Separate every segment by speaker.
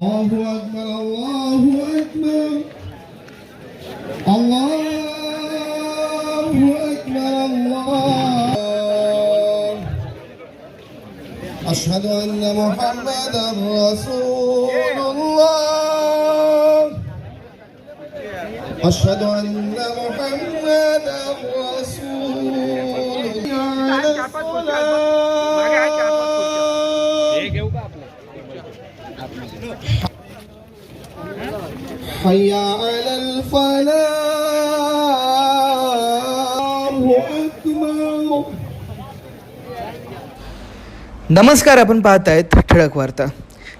Speaker 1: الله أكبر الله أكبر الله أكبر الله أشهد أن محمدا رسول الله أشهد أن محمدا رسول الله حي على الفلاح الله أكبر
Speaker 2: नमस्कार आपण पाहतायत ठळक वार्ता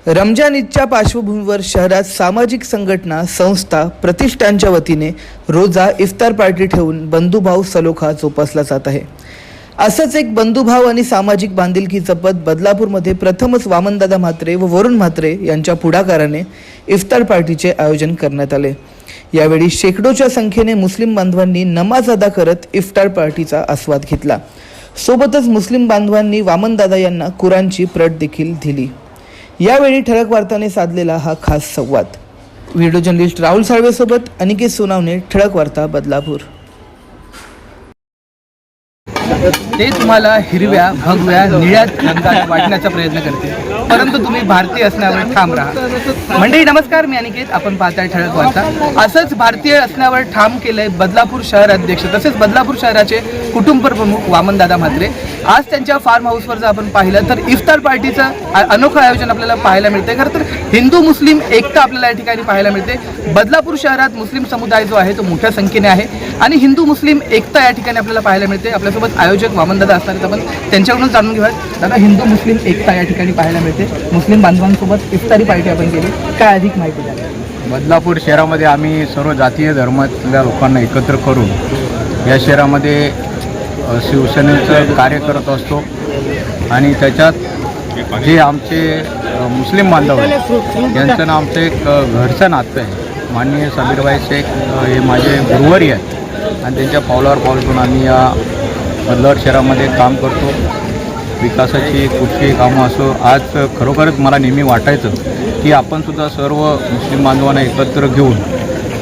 Speaker 2: रमजान ईदच्या पार्श्वभूमीवर शहरात सामाजिक संघटना संस्था प्रतिष्ठानच्या वतीने रोजा इफ्तार पार्टी ठेवून बंधुभाव सलोखा जोपासला जात आहे असंच एक बंधुभाव आणि सामाजिक बांधिलकीचं पद बदलापूरमध्ये प्रथमच वामनदादा म्हात्रे व वरुण म्हात्रे यांच्या पुढाकाराने इफ्तार पार्टीचे आयोजन करण्यात आले. यावेळी शेकडोच्या संख्येने मुस्लिम बांधवांनी नमाज अदा करत इफ्तार पार्टीचा आस्वाद घेतला. सोबतच मुस्लिम बांधवांनी वामनदादा यांना कुराणची प्रट देखील दिली. यावेळी ठळक वार्ताने साधलेला हा खास संवाद. व्हिडिओ जर्नलिस्ट राहुल साळवेसोबत अनिकेत सोनावणे ठळक वार्ता बदलापूर.
Speaker 3: ते तुम्हाला हिरव्या भगव्या निळ्या रंगात वाटण्याचा प्रयत्न करते परंतु तुम्ही भारतीय असण्यावर ठाम राहा. मंडळी नमस्कार मी अनिकेत. आपण पाहताय ठळक वार्ता. असंच भारतीय असण्यावर ठाम केलंय बदलापूर शहर अध्यक्ष. तसेच बदलापूर शहराचे कुटुंब प्रमुख वामनदादा म्हात्रे. आज त्यांच्या फार्म हाऊसवर जर आपण पाहिलं तर इफ्तार पार्टीचं अनोखं आयोजन आपल्याला पाहायला मिळते खरं तर हिंदू मुस्लिम एकता आपल्याला या ठिकाणी पाहायला मिळते बदलापूर शहरात मुस्लिम समुदाय जो आहे तो मोठ्या संख्येने आहे. आणि हिंदू मुस्लिम एकता या ठिकाणी आपल्याला पाहायला मिळते आपल्यासोबत आयोजक वामनदादा असणार आहेत आपण. त्यांच्याकडून जाणून घेऊयात. दादा हिंदू मुस्लिम एकता या ठिकाणी पाहायला मिळते. मुस्लिम बांधवांसोबत इफ्तारी पार्टी आपण केली. काय अधिक माहिती द्या
Speaker 4: बदलापूर शहरामध्ये आम्ही सर्व जातीय धर्मातल्या लोकांना एकत्र करून या शहरामध्ये शिवसेनेचं कार्य करत असतो. आणि त्याच्यात जे आमचे मुस्लिम बांधव आहेत यांचं ना आमचं एक घरचं नातं आहे. माननीय समीरबाई शेख हे माझे गुरुवारी आहेत. आणि त्यांच्या पावलावर पाऊल ठेवून आम्ही या बदलावर शहरामध्ये काम करतो. विकासाची कुठलीही कामं असो आज खरोखरच मला नेहमी वाटायचं की आपणसुद्धा सर्व मुस्लिम बांधवांना एकत्र घेऊन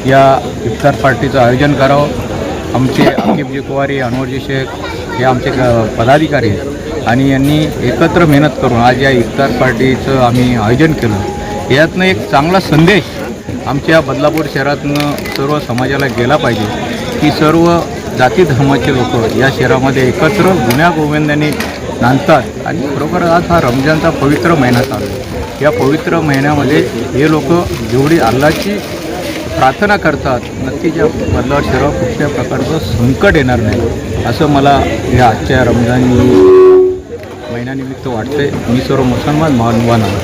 Speaker 4: या इफ्तार पार्टीचं आयोजन करावं. आमचे आकिबजी कुवारी अनवरजी शेख हे आमचे पदाधिकारी आहेत आणि यांनी एकत्र मेहनत करून आज या इफ्तार पार्टीचं आम्ही आयोजन केलं. यातनं एक चांगला संदेश आमच्या बदलापूर शहरातनं सर्व समाजाला गेला पाहिजे की सर्व जाती धर्माचे लोक या शहरामध्ये एकत्र गुन्ह्या गोविंदाने नांदतात आणि खरोखर आज हा रमजानचा पवित्र महिना चालू या पवित्र महिन्यामध्ये हे लोक जेवढी अल्लाची प्रार्थना करतात नक्की ज्या बदलावर शहरावर कुठल्या प्रकारचं संकट येणार नाही. असं मला या आजच्या रमजान महिन्यानिमित्त वाटते मी सर्व मुसलमान मानवाना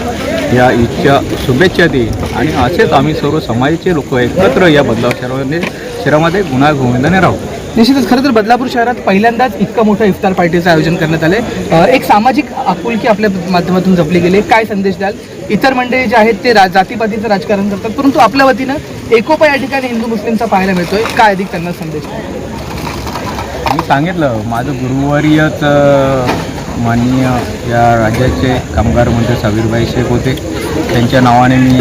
Speaker 4: या ईदच्या शुभेच्छा देईन. आणि असेच आम्ही सर्व समाजाचे लोक एकत्र या बदलाव शहरामध्ये शहरामध्ये गुन्हा गोविंदाने राहू.
Speaker 3: निश्चितच खरं तर बदलापूर शहरात पहिल्यांदाच इतकं मोठं इफ्तार पार्टीचं आयोजन करण्यात आलं एक सामाजिक आपुलकी आपल्या माध्यमातून जपली गेली. काय संदेश द्याल? इतर मंडळी जे आहेत ते रा जातीपातीचं राजकारण करतात परंतु आपल्या वतीनं एकोपा या ठिकाणी हिंदू मुस्लिमचा पाहायला मिळतोय. काय अधिक त्यांना संदेश द्याल?
Speaker 4: मी सांगितलं माझं गुरुवारीच माननीय या राज्याचे कामगार मंत्री सावीरबाई शेख होते. त्यांच्या नावाने मी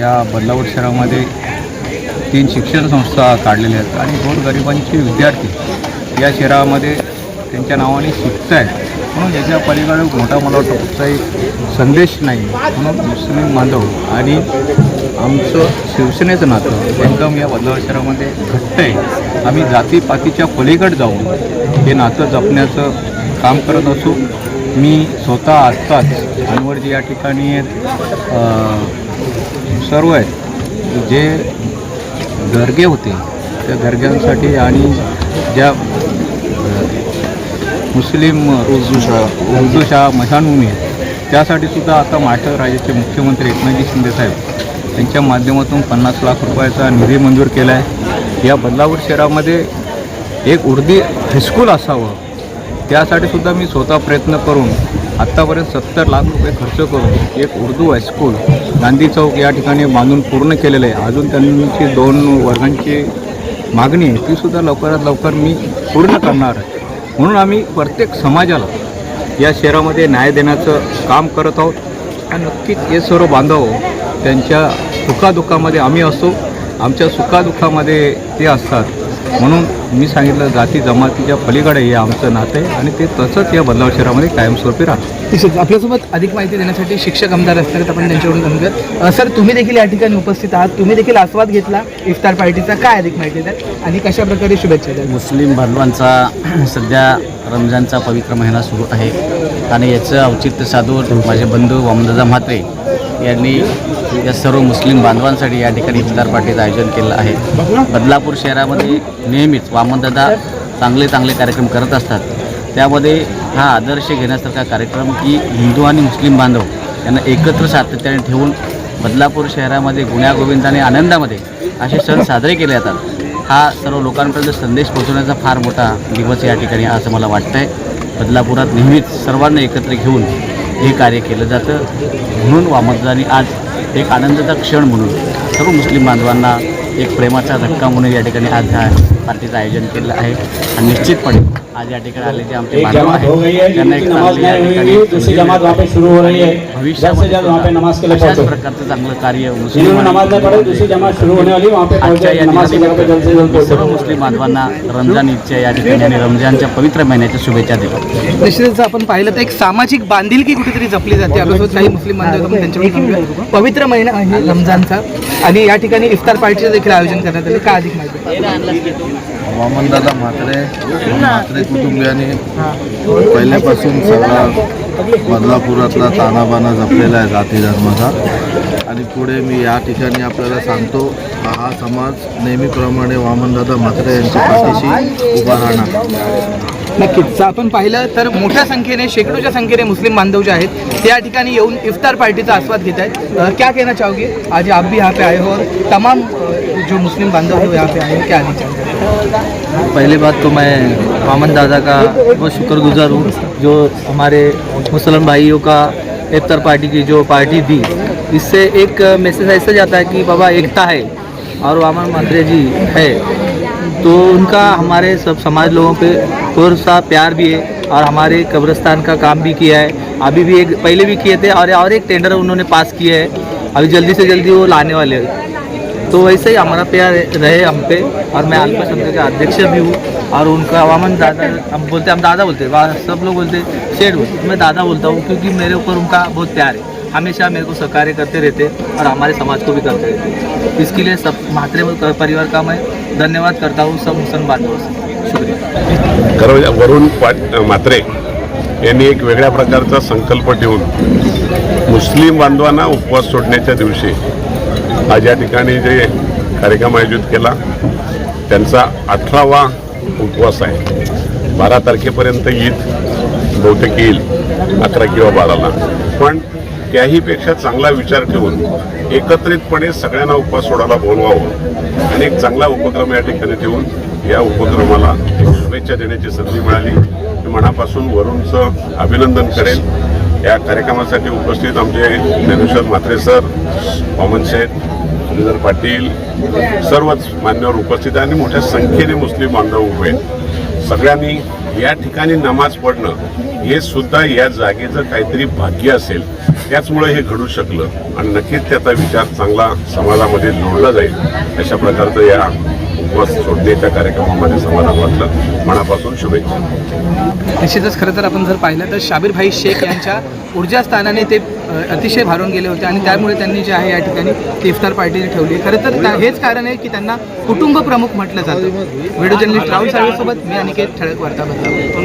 Speaker 4: या बदलापूर शहरामध्ये तीन शिक्षण संस्था काढलेल्या आहेत आणि गोरगरिबांचे विद्यार्थी या शहरामध्ये त्यांच्या नावाने शिकत आहेत. म्हणून याच्या पलीकडे मोठा मला वाटतं कुठचाही संदेश नाही. म्हणून मुस्लिम बांधव आणि आमचं शिवसेनेचं नातं एकदम या बदलाव शहरामध्ये घट्ट आहे. आम्ही जातीपातीच्या पलीकडे जाऊन हे नातं जपण्याचं काम करत असू. मी स्वतः आत्ताच अनवरजी या ठिकाणी सर्व आहेत. जे दर्गे होते. त्या दर्ग्यांसाठी आणि ज्या मुस्लिम उर्दू शाळा. मशानभूमी त्यासाठी सुद्धा आता महाराष्ट्र राज्याचे मुख्यमंत्री एकनाथजी शिंदे साहेब यांच्या माध्यमातून पन्नास लाख रुपयाचा निधी मंजूर केला आहे या बदलापूर शहरामध्ये एक उर्दी हायस्कूल असावं त्यासाठी सुद्धा मी स्वतः प्रयत्न करून आत्तापर्यंत सत्तर लाख रुपये खर्च करून एक उर्दू हायस्कूल गांधी चौक या ठिकाणी बांधून पूर्ण केलेलं आहे. अजून त्यांची दोन वर्गांची मागणी आहे तीसुद्धा लवकरात लवकर मी पूर्ण करणार आहे. म्हणून आम्ही प्रत्येक समाजाला या शहरामध्ये न्याय देण्याचं काम करत आहोत. आणि नक्कीच हे सर्व बांधव त्यांच्या सुखादुःखामध्ये आम्ही असतो. आमच्या सुखादुःखामध्ये ते असतात. म्हणून मी सांगितलं जाती जमातीच्या पलीकडे हे आमचं नातं आहे आणि ते तसंच या बदलाव शहरामध्ये कायमस्वरूपी राहतं.
Speaker 3: निश्चित. आपल्यासोबत अधिक माहिती देण्यासाठी शिक्षक आमदार असणार आपण त्यांच्याकडून जाणून सर तुम्ही देखील या ठिकाणी उपस्थित आहात. तुम्ही देखील आस्वाद घेतला. इफ्तार पार्टीचा काय अधिक माहिती द्या आणि कशा प्रकारे शुभेच्छा द्या
Speaker 5: मुस्लिम बांधवांचा सध्या रमजानचा पवित्र महिना सुरू आहे. आणि याचं औचित्य साधून माझे बंधू वामनदादा म्हात्रे यांनी या सर्व मुस्लिम बांधवांसाठी या ठिकाणी इफ्तार पार्टीचं आयोजन केलं आहे. बदलापूर शहरामध्ये नेहमीच वामनदादा चांगले चांगले कार्यक्रम करत असतात. त्यामध्ये हा आदर्श घेण्यासारखा कार्यक्रम की हिंदू आणि मुस्लिम बांधव यांना एकत्र सातत्याने ठेवून बदलापूर शहरामध्ये गुण्यागोविंद आणि आनंदामध्ये असे सण साजरे केले जातात. हा सर्व लोकांपर्यंत संदेश पोहोचवण्याचा फार मोठा दिवस या ठिकाणी असं मला वाटतं आहे बदलापुरात नेहमीच सर्वांना एकत्र घेऊन हे कार्य केलं जातं. म्हणून वामदानी आज एक आनंदाचा क्षण म्हणून सर्व मुस्लिम बांधवांना एक प्रेमाचा धक्का म्हणून या ठिकाणी आज ह्या पार्टीचं आयोजन केलं आहे. आणि निश्चितपणे आज या ठिकाणी आले जे आमचे
Speaker 6: एक
Speaker 5: बांधव
Speaker 6: जमात हो गई है
Speaker 5: आहेत त्यांना एक
Speaker 6: जिनकी नमाज
Speaker 5: चांगली या
Speaker 6: नहीं हुई
Speaker 5: ठिकाणी
Speaker 6: दूसरी जमात वहाँ पे शुरू हो रही है। जल्द से
Speaker 5: भविष्यामध्ये
Speaker 6: जल्द वहाँ पे नमाज के लिए पहुँचो।
Speaker 5: प्रकारचं चांगलं कार्य मुस्लिम
Speaker 6: जिन्होंने नमाज नहीं पढ़ी दूसरी जमात शुरू होने वाली वहाँ पे पहुँचे नमाज की पे जल्द से जल्द
Speaker 5: सर्व मुस्लिम बांधवांना रमजान ईदच्या या ठिकाणी आणि रमजानच्या पवित्र महिन्याच्या शुभेच्छा देतो.
Speaker 3: निश्चितच आपण पाहिलं तर एक सामाजिक बांधिलकी कुठेतरी जपली जाते. आपल्यासोबत काही मुस्लिम बांधव आपण त्यांच्याकडून. पवित्र महिना आहे रमजानचा. आणि या ठिकाणी इफ्तार पार्टीचं देखील आयोजन करण्यात आले. काय अधिक माहिती?
Speaker 1: वामनदादा म्हात्रे म्हात्रे कुटुंबियांनी पहिल्यापासून सगळा बदलापुरातला तानाबाना जपलेला आहे जाती धर्माचा. आणि पुढे मी या ठिकाणी आपल्याला सांगतो हा समाज नेहमीप्रमाणे वामनदादा म्हात्रे यांच्या पाठीशी उभा राहणार.
Speaker 3: नक्कीच. आपण पाहिलं तर मोठ्या संख्येने शेकडोच्या संख्येने मुस्लिम बांधव जे आहेत. त्या ठिकाणी येऊन इफ्तार पार्टीचा आस्वाद घेत आहेत. क्या कहना चाहोगे? आज आप भी यहाँ पे आए हो और तमाम जो मुस्लिम बांधव है वो यहाँ पे आए हैं. क्या आने चाहिए
Speaker 7: पहली बात तो मैं मामन दादा का बहुत शुक्रगुजार हूँ जो हमारे मुसलमान भाइयों का इफ्तार पार्टी की जो पार्टी दी इससे एक मैसेज ऐसा जाता है कि बाबा एकता है और वामन मात्रे जी है। तो उनका हमारे सब समाज लोगों पे थोड़ा सा प्यार भी है और हमारे कब्रिस्तान का काम भी किया है। अभी भी एक, पहले भी किए थे और और एक टेंडर उन्होंने पास किया है। अभी जल्दी से जल्दी वो लाने वाले हैं। तो वैसे ही हमारा प्यार रहे हम पे और मैं अल्पसंख्यक का अध्यक्ष भी हूँ और उनका वामन दादा, हम बोलते, हम दादा बोलते सब लोग बोलते सेठ बोलते मैं दादा बोलता हूँ क्योंकि मेरे ऊपर उनका बहुत प्यार है। हमेशा मेरे को सहकार्य करते रहते और हमारे समाज को भी करते रहते इसके लिए सब म्हात्रे परिवार का मैं धन्यवाद करता हूँ सब मुसलमान बांधवों से। शुक्रिया।
Speaker 8: म्हणजे वरुण पाट मात्रे यांनी एक वेगळ्या प्रकारचा संकल्प ठेवून मुस्लिम बांधवांना उपवास सोडण्याच्या दिवशी आज या ठिकाणी जे कार्यक्रम आयोजित केला त्यांचा अठरावा उपवास आहे. बारा तारखेपर्यंत ईद बहुतेक येईल अकरा किंवा बाराला. पण त्याहीपेक्षा चांगला विचार ठेवून एकत्रितपणे सगळ्यांना उपवास सोडायला बोलवावं आणि एक चांगला उपक्रम या ठिकाणी ठेवून या उपक्रमाला शुभेच्छा देण्याची संधी मिळाली. मी मनापासून वरुणचं अभिनंदन करेन या कार्यक्रमासाठी उपस्थित आमचे ज्ञानेश्वर म्हात्रे सर वामन शेठ श्रीधर पाटील सर्वच मान्यवर उपस्थित आणि मोठ्या संख्येने मुस्लिम बांधव उभे सगळ्यांनी या ठिकाणी नमाज पडणं हे सुद्धा या जागेचं काहीतरी भाग्य असेल. त्याचमुळे हे घडू शकलं आणि नक्कीच त्याचा विचार चांगला समाजामध्ये जोडला जाईल अशा प्रकारचं या उपवास सोडण्याच्या कार्यक्रमामध्ये समाधान वाटलं. मनापासून शुभेच्छा.
Speaker 3: निश्चितच खरं तर आपण जर पाहिलं तर शाबीर भाई शेख यांच्या ऊर्जा स्थानाने ते अतिशय भारून गेले होते आणि त्यामुळे त्यांनी जे आहे या ठिकाणी ती इफ्तार पार्टी ठेवली. खरं तर त्या- हेच कारण आहे की त्यांना कुटुंब प्रमुख म्हटलं जातं. व्हिडिओ जर्नलिस्ट राहुल साळवेसोबत मी अनिकेत ठळक वार्ता बदला